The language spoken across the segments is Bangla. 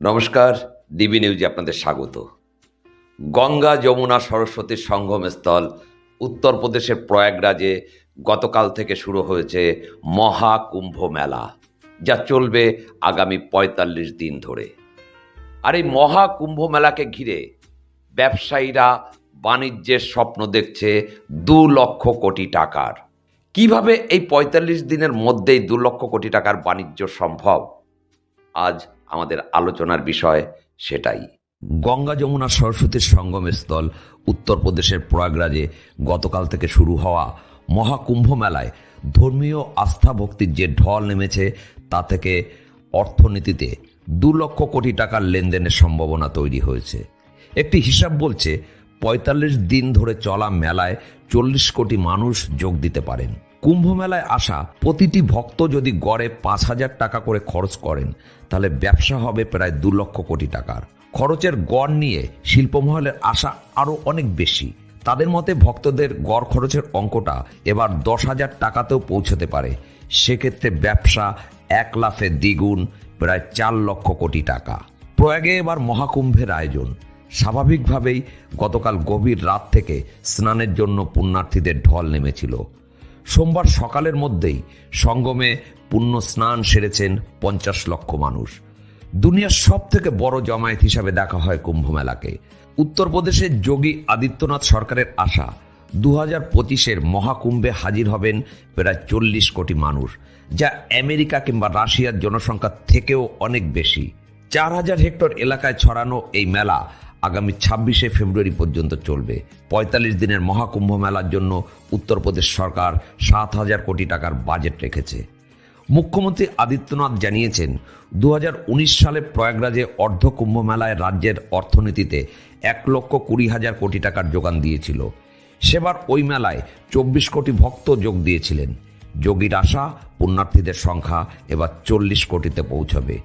নমস্কার, ডিবি নিউজে আপনাদের স্বাগত। গঙ্গা যমুনা সরস্বতীর সঙ্গমস্থল উত্তরপ্রদেশের প্রয়াগরাজে গতকাল থেকে শুরু হয়েছে মহাকুম্ভ মেলা, যা চলবে আগামী পঁয়তাল্লিশ দিন ধরে। আর এই মহাকুম্ভ মেলাকে ঘিরে ব্যবসায়ীরা বাণিজ্যের স্বপ্ন দেখছে দু লক্ষ কোটি টাকার। কীভাবে এই পঁয়তাল্লিশ দিনের মধ্যেই দু লক্ষ কোটি টাকার বাণিজ্য সম্ভব? আজ আমাদের আলোচনার বিষয় সেটাই। গঙ্গা যমুনা সরস্বতীর সঙ্গমস্থল, উত্তরপ্রদেশের প্রয়াগরাজে গতকাল থেকে শুরু হওয়া মহাকুম্ভ মেলায় ধর্মীয় আস্থা ভক্তির যে ঢল নেমেছে, তা থেকে অর্থনীতিতে দু লক্ষ কোটি টাকার লেনদেনের সম্ভাবনা তৈরি হয়েছে। একটি হিসাব বলছে পঁয়তাল্লিশ দিন ধরে চলা মেলায় চল্লিশ কোটি মানুষ যোগ দিতে পারেন। কুম্ভ মেলায় আসা প্রতিটি ভক্ত যদি গড়ে পাঁচ হাজার টাকা করে খরচ করেন, তাহলে ব্যবসা হবে প্রায় দু লক্ষ কোটি টাকার। খরচের গড় নিয়ে শিল্পমহলের আশা আরও অনেক বেশি। তাদের মতে ভক্তদের গড় খরচের অঙ্কটা এবার দশ হাজার টাকাতেও পৌঁছতে পারে। সেক্ষেত্রে ব্যবসা এক লাফে দ্বিগুণ, প্রায় চার লক্ষ কোটি টাকা। প্রয়াগে এবার মহাকুম্ভের আয়োজন। স্বাভাবিকভাবেই গতকাল গভীর রাত থেকে স্নানের জন্য পুণ্যার্থীদের ঢল নেমেছিল। সোমবার সকালের মধ্যেই সঙ্গমে পুণ্য স্নান সেরেছেন পঞ্চাশ লক্ষ মানুষ। দুনিয়ার সব থেকে বড় জমায়েত হিসাবে দেখা হয় কুম্ভ মেলাকে উত্তরপ্রদেশের যোগী আদিত্যনাথ সরকারের আশা দু হাজার পঁচিশের মহাকুম্ভে হাজির হবেন প্রায় চল্লিশ কোটি মানুষ, যা আমেরিকা কিংবা রাশিয়ার জনসংখ্যা থেকেও অনেক বেশি। চার হাজার হেক্টর এলাকায় ছড়ানো এই মেলা আগামী ছাব্বিশে ফেব্রুয়ারি পর্যন্ত চলবে। পঁয়তাল্লিশ দিনের মহাকুম্ভ মেলার জন্য উত্তরপ্রদেশ সরকার সাত হাজার কোটি টাকার বাজেট রেখেছে। মুখ্যমন্ত্রী আদিত্যনাথ জানিয়েছেন দু হাজার উনিশ সালে প্রয়াগরাজে অর্ধ কুম্ভ মেলায় রাজ্যের অর্থনীতিতে এক লক্ষ কুড়ি হাজার কোটি টাকার যোগান দিয়েছিল। সেবার ওই মেলায় চব্বিশ কোটি ভক্ত যোগ দিয়েছিলেন। যোগীর আশা, পুণ্যার্থীদের সংখ্যা এবার চল্লিশ কোটিতে পৌঁছবে।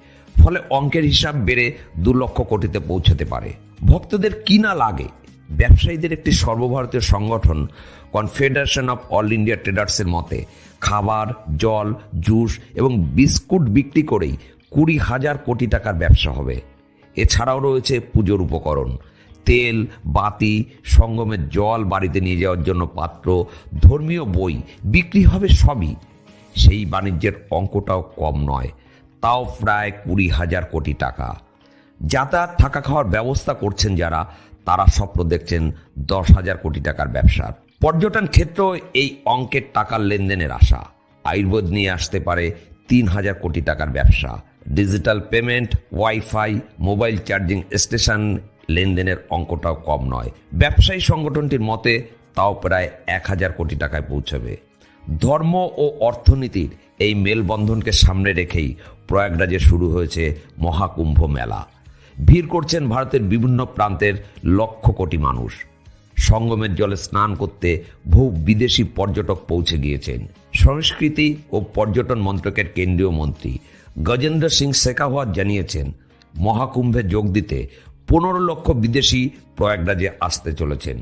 ফলে অঙ্কের হিসাব বেড়ে দু লক্ষ কোটিতে পৌঁছতে পারে। ভক্তদের কি না লাগে? ব্যবসায়ীদের একটি সর্বভারতীয় সংগঠন কনফেডারেশন অফ অল ইন্ডিয়া ট্রেডার্সের মতে, খাবার, জল, জুস এবং বিস্কুট বিক্রি করেই কুড়ি হাজার কোটি টাকার ব্যবসা হবে। এছাড়াও রয়েছে পুজোর উপকরণ। তেল, বাতি, সঙ্গমের জল বাড়িতে নিয়ে যাওয়ার জন্য পাত্র, ধর্মীয় বই বিক্রি হবে সবই। সেই বাণিজ্যের অঙ্কটাও কম নয়। তাও প্রায় কুড়ি হাজার কোটি টাকা। যাতায়াত থাকা খাওয়ার ব্যবস্থা করছেন যারা, তারা স্বপ্ন দেখছেন দশ হাজার কোটি টাকার ব্যবসার। পর্যটন ক্ষেত্র এই অঙ্কের টাকার লেনদেনের আশা। আয়ুর্বেদ নিয়ে আসতে পারে তিন হাজার কোটি টাকার ব্যবসা। Digital payment, wifi, mobile charging station লেনদেনের অঙ্কটাও কম নয়। ব্যবসায়ী সংগঠনটির মতে, তাও প্রায় এক হাজার কোটি টাকায় পৌঁছবে। ধর্ম ও অর্থনীতির এই মেলবন্ধনকে সামনে রেখেই প্রয়াগরাজে শুরু হয়েছে মহাকুম্ভ মেলা। ভিড় করছেন ভারতের বিভিন্ন প্রান্তের লক্ষ কোটি মানুষ। সঙ্গমের জলে স্নান করতে বহু বিদেশি পর্যটক পৌঁছে গিয়েছেন। সংস্কৃতি ও পর্যটন মন্ত্রকের কেন্দ্রীয় মন্ত্রী গজেন্দ্র সিং শেখাওয়াত জানিয়েছেন, মহাকুম্ভে যোগ দিতে পনেরো লক্ষ বিদেশি প্রয়াগরাজে আসতে চলেছেন।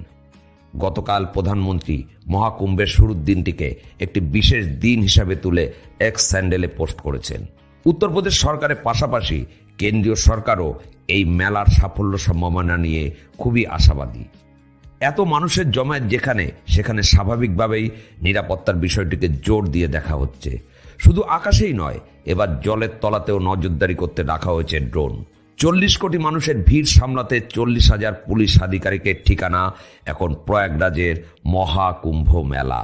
গতকাল প্রধানমন্ত্রী মহাকুম্ভের শুরুর দিনটিকে একটি বিশেষ দিন হিসাবে তুলে এক্স স্যান্ডেলে পোস্ট করেছেন। উত্তরপ্রদেশ সরকারের পাশাপাশি কেন্দ্রীয় সরকারও এই মেলার সাফল্য সম্ভাবনা নিয়ে খুবই আশাবাদী। এত মানুষের জমায়েত যেখানে, সেখানে স্বাভাবিকভাবেই নিরাপত্তার বিষয়টিকে জোর দিয়ে দেখা হচ্ছে। শুধু আকাশেই নয়, এবার জলের তলাতেও নজরদারি করতে রাখা হয়েছে ড্রোন। চল্লিশ কোটি মানুষের ভিড় সামলাতে চল্লিশ হাজার পুলিশ আধিকারিকের ঠিকানা এখন প্রয়াগরাজের মহাকুম্ভ মেলা।